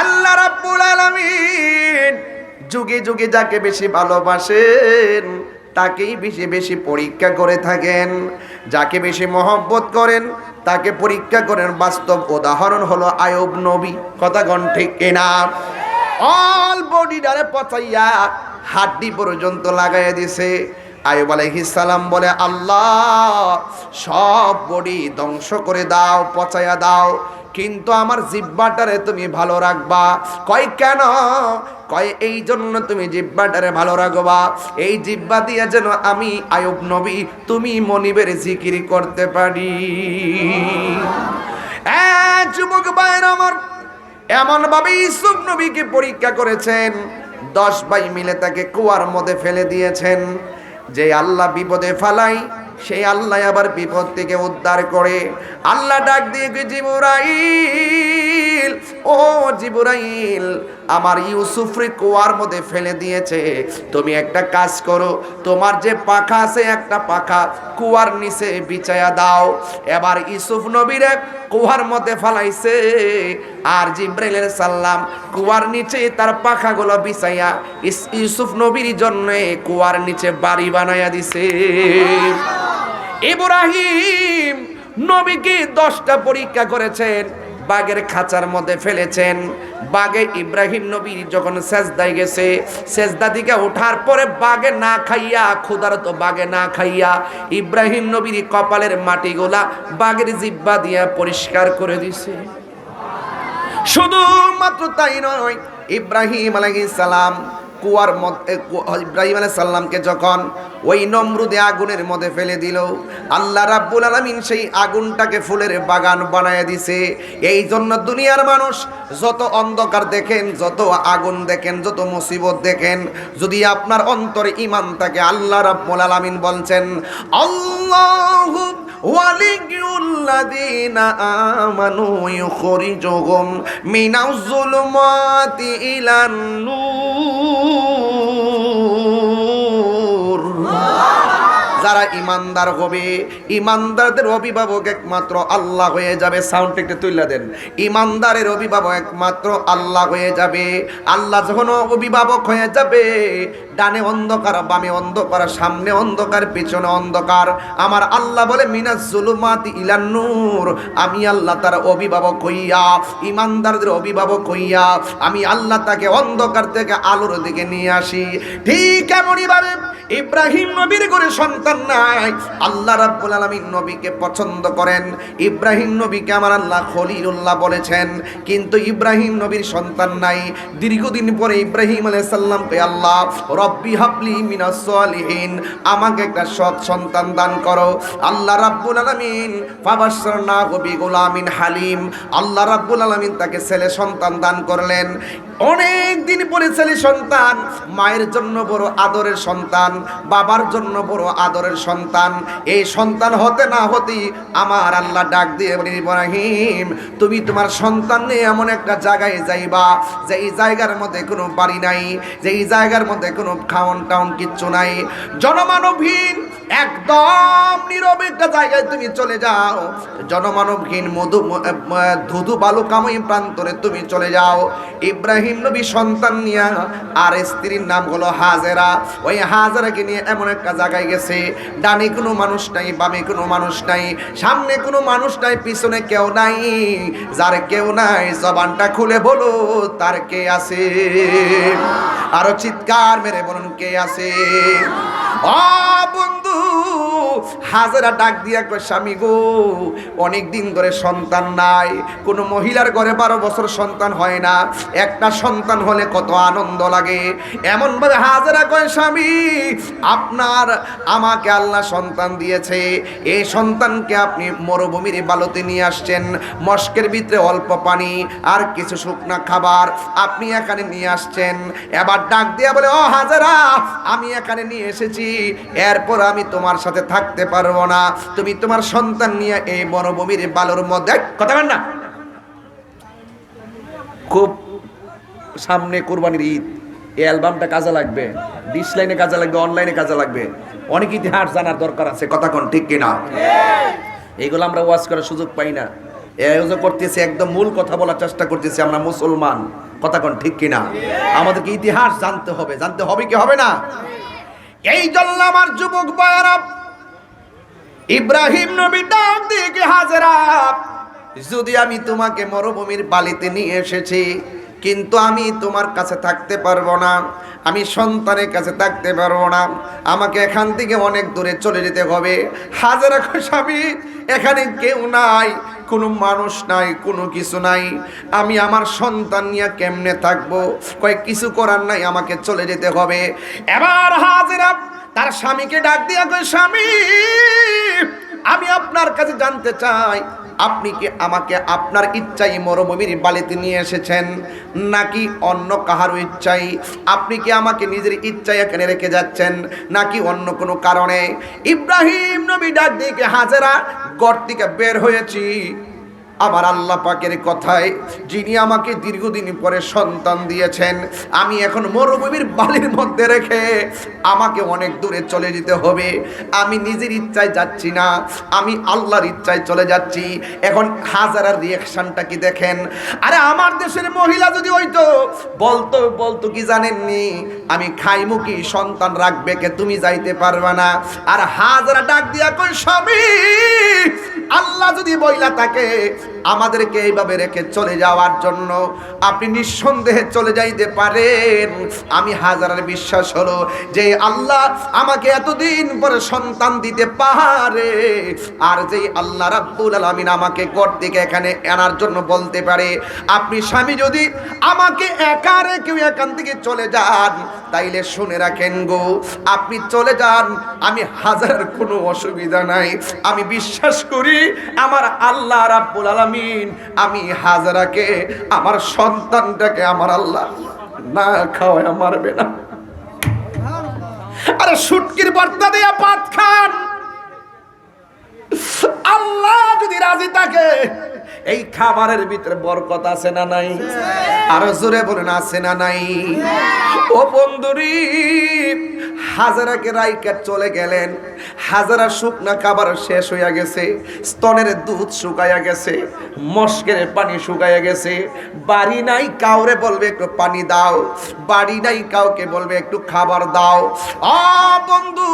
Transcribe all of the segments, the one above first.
আল্লাহ রাব্বুল আলামিন যুগে যুগে যাকে বেশি ভালোবাসেন, তাকেই বেশি বেশি পরীক্ষা করে থাকেন। যাকে বেশি মহব্বত করেন, তাকে পরীক্ষা করেন। বাস্তব উদাহরণ হলো আয়ব নবী। কথা গণ ঠিক কিনা? অল বডি ডারে পচাইয়া হাড্ডি পর্যন্ত লাগাইয়া দিছে। আয়ুব সালাম বলে, আল্লাহ, সব বডি ধ্বংস করে দাও, পচাইয়া দাও, কিন্তু আমার জিব্বাটারে তুমি ভালো রাখবা। কয়, কেন? কয়, এই জন্য তুমি জিব্বাটারে ভালো রাখবা। এই জিব্বা দিয়ে যেন আমি আয়ুব নবী, তুমি মনিবের জিকির করতে পারি। যুবক ভাইয়ের আমার এমন ভাবে ইসুফ নবীকে পরীক্ষা করেছেন, দশ ভাই মিলে তাকে কুয়ার মধ্যে ফেলে দিয়েছেন। যে আল্লাহ বিপদে ফালাই সেই আল্লাহ আবার বিপদ থেকে উদ্ধার করে। আল্লাহ ডাক দিয়ে জিবুরাইল, ও জিবুরাইল, আমার ইউসুফরে কুয়ার মধ্যে ফেলে দিয়েছে। তুমি একটা কাজ করো, তোমার যে পাখা আছে একটা পাখা কুয়ার নিচে বিছায়া দাও। এবার ইউসুফ নবীরে কুয়ার মধ্যে ফালাইছে আর জিব্রাইলের সাল্লাম কুয়ার নিচে তার পাখাগুলো বিছাইয়া ইউসুফ নবীর জন্য কুয়ার নিচে বাড়ি বানাইয়া দিছে। ইব্রাহিম নবীকে দশটা পরীক্ষা করেছেন, বাঘের খাঁচার মধ্যে ফেলেছেন। বাঘে ইব্রাহিম নবী যখন সেজদায় গেছে, সেজদা দিকে ওঠার পরে বাঘে না খাইয়া ক্ষুদার তো বাঘে না খাইয়া ইব্রাহিম নবীর কপালের মাটিগুলা বাঘের জিব্বা দিয়া পরিষ্কার করে দিছে। শুধুমাত্র তাই নয়, ইব্রাহিম আলাইহিস সালাম কুয়ার মধ্যে ইব্রাহিম আলাইহিস সালামকে যখন ওই নমরুদে আগুনের মধ্যে ফেলে দিল, আল্লাহ রাব্বুল আলামিন সেই আগুনটাকে ফুলের বাগান বানায় দিছে। এই জন্য দুনিয়ার মানুষ যত অন্ধকার দেখেন, যত আগুন দেখেন, যত মুসিবত দেখেন, যদি আপনার অন্তরে ইমান থাকে, আল্লাহ রাব্বুল আলামিন বলছেন, আল্লাহু আমানু ইউখরিজুহুম মিনাজ যুলুমাতি ইলান নূর যারা ইমানদার হবে। ইমানদারদের অভিভাবক একমাত্র আল্লাহ হয়ে যাবে। সাউন্ড একটু তুলে দেন। ইমানদারের অভিভাবক একমাত্র আল্লাহ হয়ে যাবে। আল্লাহ যখন অভিভাবক হয়ে যাবে, ডানে অন্ধকার, বামে অন্ধকার, সামনে অন্ধকার, পেছনে অন্ধকার। আমার আল্লাহ বলে, মিনাজ জুলুমাত ইলান্নুর আমি আল্লাহ তার অভিভাবক হইয়া, ইমানদারদের অভিভাবক হইয়া, আমি আল্লাহ তাকে অন্ধকার থেকে আলোর দিকে নিয়ে আসি। ঠিক এমনই ভাবে ইব্রাহিম নবীর করে সন্তান নাই আল্লাহ রাব্বুল আলামিন নবীকে পছন্দ করেন। ইব্রাহিম নবীকে আমার আল্লাহ খলিলুল্লাহ বলেছেন। কিন্তু ইব্রাহিম নবীর সন্তান নাই। দীর্ঘদিন পরে ইব্রাহিম আলাইহিস সালামকে আল্লাহ, রব্বি হাবলি মিনাস সালিহিন, আমাকে একটা সৎ সন্তান দান করো। আল্লাহ রাব্বুল আলামিন ফাবাশশারনা বি গোলামিন হালিম। আল্লাহ রাব্বুল আলামিন তাকে ছেলে সন্তান দান করলেন। অনেক দিন পরে ছেলে সন্তান, মায়ের জন্য বড় আদরের সন্তান, বাবার জন্য বড় আদরের সন্তান এই সন্তান হতে না হতেই আমার আল্লাহ ডাক দিয়ে বলি, ইব্রাহিম, তুমি তোমার সন্তান নিয়ে এমন একটা জায়গায় যাইবা যে এই জায়গার মধ্যে কোনো বাড়ি নাই যে এই জায়গার মধ্যে কোনো খাওন টাউন কিচ্ছু নাই। জনমানবহীন, একদম নীরব একটা জায়গায় তুমি চলে যাও। জনমানবহীন মধু ধুধু বালুকাময়ী প্রান্তরে তুমি চলে যাও। ইব্রাহিম নবী সন্তান নিয়ে, আর স্ত্রীর নাম হলো হাজেরা। ওই হাজেরাকে নিয়ে এমন একটা জায়গায় গেছে। ডানে কোনো মানুষ নাই, বামে কোনো মানুষ নাই, সামনে কোনো মানুষ নাই, পিছনে কেউ নাই, যার কেউ নাই, জবানটা খুলে বলো, তার কে আছে? আরও চিৎকার মেরে বলুন, কে আছে? ও বন্ধু হাজারা ডাক দিয়া কয়, স্বামী গো অনেক দিন ধরে সন্তান নাই। কোনো মহিলার ঘরে বারো বছর সন্তান হয় না। একটা সন্তান হলে কত আনন্দ লাগে। এমন ভাবে হাজারা কয়, স্বামী, আপনার, আমাকে আল্লাহ সন্তান দিয়েছে। এই সন্তানকে আপনি মরুভূমির বালুতে নিয়ে আসছেন। মস্কের ভিতরে অল্প পানি আর কিছু শুকনা খাবার আপনি এখানে নিয়ে আসছেন। এবার ডাক দিয়া বলে, ও হাজারা, আমি এখানে নিয়ে এসেছি। এরপর আমি তোমার সাথে থাকতে পারব না। তুমি তোমার সন্তান নিয়ে এই মরুভূমির বালুর মধ্যে কথা বল না। খুব সামনে কোরবানির ঈদ। এই অ্যালবামটা কাজে লাগবে। ডিস লাইনে কাজে লাগবে, অনলাইনে কাজে লাগবে। অনেক ইতিহাস জানার দরকার আছে, কথা কোন ঠিক কিনা? এইগুলো আমরা ওয়াজ করার সুযোগ পাই না। যে করতেছি, একদম মূল কথা বলার চেষ্টা করতেছি আমরা মুসলমান। কথা কোন ঠিক কিনা? আমাদেরকে ইতিহাস জানতে হবে। জানতে হবে কি হবে না? এই জন্য আমার যুবক বয়ারা ইব্রাহিম নবী ডাক দিয়ে কি, হাজেরা, যদি আমি তোমাকে মরুভূমির বালিতে নিয়ে এসেছি, কিন্তু আমি তোমার কাছে থাকতে পারব না, আমি সন্তানের কাছে থাকতে পারব না, আমাকে এখান থেকে অনেক দূরে চলে যেতে হবে। হাজারা স্বামী, এখানে কেউ নাই কোনো মানুষ নাই, কোনো কিছু নাই। আমি আমার সন্তান নিয়ে কেমনে থাকব? কয়েক কিছু করার নাই, আমাকে চলে যেতে হবে। এবার হাজিরা, তার স্বামীকে ডাক দিয়া স্বামী, আমি আপনার কাছে জানতে চাই আপনি কি আমাকে আপনার ইচ্ছাই মরুভূমির বালিতে নিয়ে এসেছেন? নাকি অন্য কাহারও ইচ্ছাই আপনি কি আমাকে নিজের ইচ্ছায় এখানে রেখে যাচ্ছেন? নাকি অন্য কোনো কারণে? ইব্রাহিম নবী ডাক দিকে হাজেরা গড় থেকে বের হয়েছি। আমার আল্লাহ পাকের কথায় যিনি আমাকে দীর্ঘদিন পরে সন্তান দিয়েছেন, আমি এখন মরুভূমির বালির মধ্যে রেখে আমাকে অনেক দূরে চলে যেতে হবে। আমি নিজের ইচ্ছায় যাচ্ছি না, আমি আল্লাহর ইচ্ছায় চলে যাচ্ছি। এখন হাজারার রিয়াকশনটা কি দেখেন? আরে আমার দেশের মহিলা যদি হইতো, বলতো বলতো কি জানেননি? আমি খাইমু কি, সন্তান রাখবে কে, তুমি যাইতে পারবে না। আর হাজারা ডাক দিয়া কই স্বামী, আল্লাহ যদি বইলা তাকে আমাদেরকে এইভাবে রেখে চলে যাওয়ার জন্য আপনি নিঃসন্দেহে চলে যাইতে পারেন। আমি হাজারের বিশ্বাস হলো যে আল্লাহ আমাকে এতদিন পরে সন্তান দিতে পারে আর যে আল্লাহ রাব্বুল আলামিন আমাকে ঘর থেকে এখানে আনার জন্য বলতে পারে, আপনি স্বামী যদি আমাকে একা রেখে এখান থেকে চলে যান, তাইলে শুনে রাখেন গো, আপনি চলে যান, আমি হাজার কোনো অসুবিধা নাই। আমি বিশ্বাস করি আমার আল্লাহ রাব্বুল আলামিন আমি হাজারাকে, আমার সন্তানটাকে আমার আল্লাহ না খাওয়ায় মারবে না। আরে সুটকির বার্তা দিয়া পাত খান। আল্লাহ যদি রাজি থাকে এই খাবারের ভিতরে বরকত আছে না নাই? আরও জোরে বলেন আছে না নাই? ও বন্ধুরি হাজারাকে রাইকা চলে গেলেন হাজারা শুকনা খাবার শেষ হইয়া গেছে স্তনের দুধ শুকাইয়া গেছে মস্কের পানি শুকাইয়া গেছে। বাড়ি নাই কাউরে বলবে একটু পানি দাও। বাড়ি নাই কাউকে বলবে একটু খাবার দাও। আ বন্ধু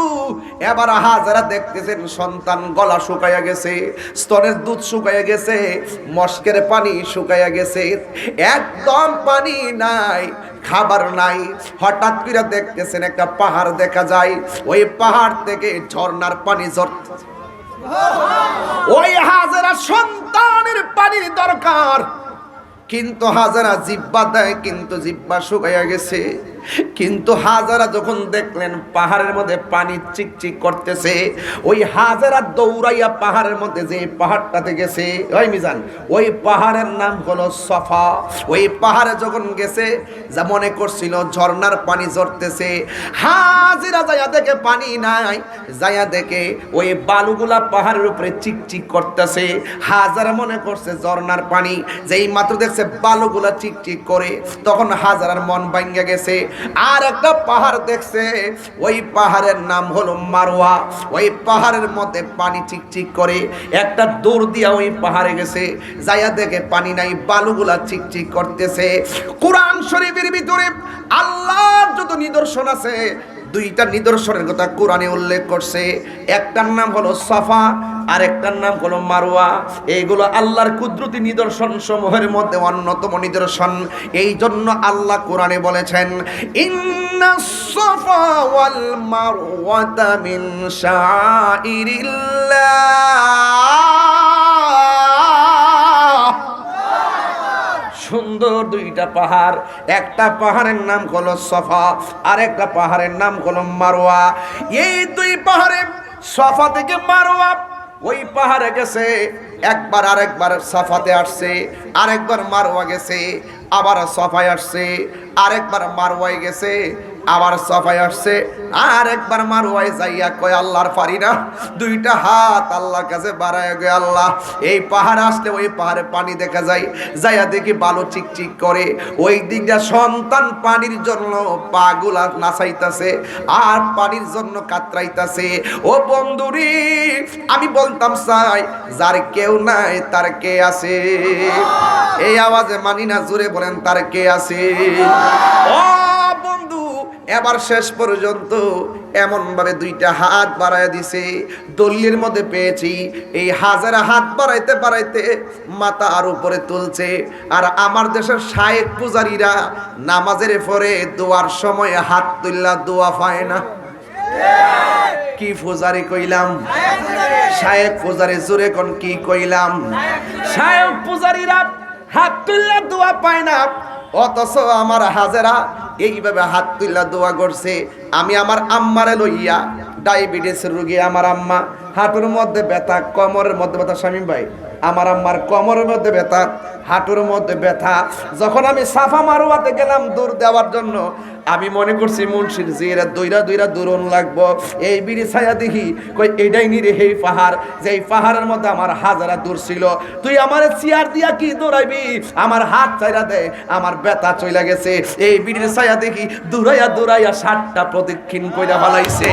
এবার হাজারা দেখতেছেন সন্তান গলা শুকাইয়া গেছে স্তনের দুধ শুকাইয়া গেছে মস্কের পানি শুকাইয়া গেছে। একদম পানি নাই, খাবার নাই। হঠাৎ করে দেখতেছেন একটা পাহাড় দেখা যায়। ওই পাহাড় থেকে ঝর্নার পানি ঝরতে ওই হাজারা সন্তানের পানির দরকার। কিন্তু হাজারা জিব্বা দেয়, কিন্তু জিব্বা শুকাইয়া গেছে। কিন্তু হাজারা যখন দেখলেন পাহাড়ের মধ্যে পানি চিকচিক করতেছে, ওই হাজারা দৌড়াইয়া পাহাড়ের মধ্যে যে পাহাড়টাতে গেছে, ওই মিজান, ওই পাহাড়ের নাম হলো সফা। ওই পাহাড়ে যখন গেছে, যা মনে করছিল ঝর্ণার পানি ঝরতেছে, হাজিরা যাইয়া দেখে পানি নাই, যাইয়া দেখে ওই বালুগুলা পাহাড়ের উপরে চিকচিক করতেছে। হাজারা মনে করছে ঝর্ণার পানি, যেই মাত্র দেখছে বালুগুলা চিকচিক করে তখন হাজারার মন ভাঙ্গা গেছে। আর একটা পাহাড় দেখছে, ওই পাহাড়ের নাম হলো মারোয়া ওই পাহাড়ের মধ্যে পানি চিকচিক করে, একটা দৌড় দিয়া ওই পাহাড়ে গেছে। যাইয়া দেখে পানি নাই, বালুগুলা চিকচিক করতেছে। কোরআন শরীফের ভিতরে আল্লাহর যত নিদর্শন আছে দুইটা নিদর্শনের কথা কোরআনে উল্লেখ করছে। একটার নাম হলো সাফা আর একটার নাম হলো মারোয়া এইগুলো আল্লাহর কুদরতি নিদর্শন সমূহের মধ্যে অন্যতম নিদর্শন। এই জন্য আল্লাহ কোরআনে বলেছেন, ইন্না সুন্দর দুইটা পাহাড়। একটা পাহাড়ের নাম হলো সফা আর একটা পাহাড়ের নাম হলো মারোয়া। এই দুই পাহাড়ে সফা থেকে মারোয়া, ওই পাহাড়ে গেছে, একবার আরেকবার সাফাতে আসছে, আরেকবার মারোয়া গেছে, আবার সফায় আসছে, আরেকবার মারোয়ায় গেছে আবার সফাই আসছে। আর একবার মারুয়াই যাইয়া কয়, আল্লাহর পারি না দুইটা হাত আল্লাহর কাছে বাড়ায় গে আল্লাহ। এই পাহাড় আসলে ওই পাহাড়ে পানি দেখা যায়। যাইয়া দেখি বালু চিকচিক করে। ওই দিকটা সন্তান পানির জন্য পাগুলা নাচাইতাছে আর পানির জন্য কাতরাইতাছে। ও বন্ধুরি, আমি বলতাম চাই যার কেউ নাই তার কে আছে? এই আওয়াজে মানি না জুড়ে বলেন, তার কে আছে? ও এবার শেষ পর্যন্ত এমন ভাবে দুইটা হাত বাড়ায় দিছে, দল্লির মধ্যে পেয়েছি, এই হাজারা হাত বাড়াইতে বাড়াইতে মাথা আর উপরে তুলছে। আর আমার দেশের শায়েক পূজারীরা নামাজের পরে দোয়ার সময় হাত তুললা, দোয়া পায় না। কি ফুজারি কইলাম? শায়েক পূজারি জোরে কোন কি কইলাম? শায়েক পূজারীরা হাত তুললার দোয়া পায় না। অথচ আমার হাজেরা এইভাবে হাত তুললার দোয়া করছে। আমি আমার আম্মারে লইয়া ডায়াবেটিস রুগী আমার আম্মা, হাঁটুর মধ্যে ব্যথা, কমরের মধ্যে ব্যথা স্বামী ভাই আমার আম্মার কোমরের মধ্যে ব্যথা, হাঁটুর মধ্যে ব্যথা। যখন আমি সাফা মারুয়াতে গেলাম দূর দেওয়ার জন্য, আমি মনে করছি, মুন্সির এরা দইরা দইরা দূরন লাগবো। এই বিড়ি ছায়া দেখি, কই, এটাই নিরে এই পাহাড়। যে এই পাহাড়ের মধ্যে আমার হাজারা দূর ছিল। তুই আমার চেয়ার দিয়া কি দৌড়াইবি? আমার হাত চাইরা দে, আমার ব্যথা চইলা গেছে। এই বিড়ির ছায়া দেখি, দূরাইয়া দূরাইয়া সাতটা প্রদক্ষিণ কইরা ফেলাইছে।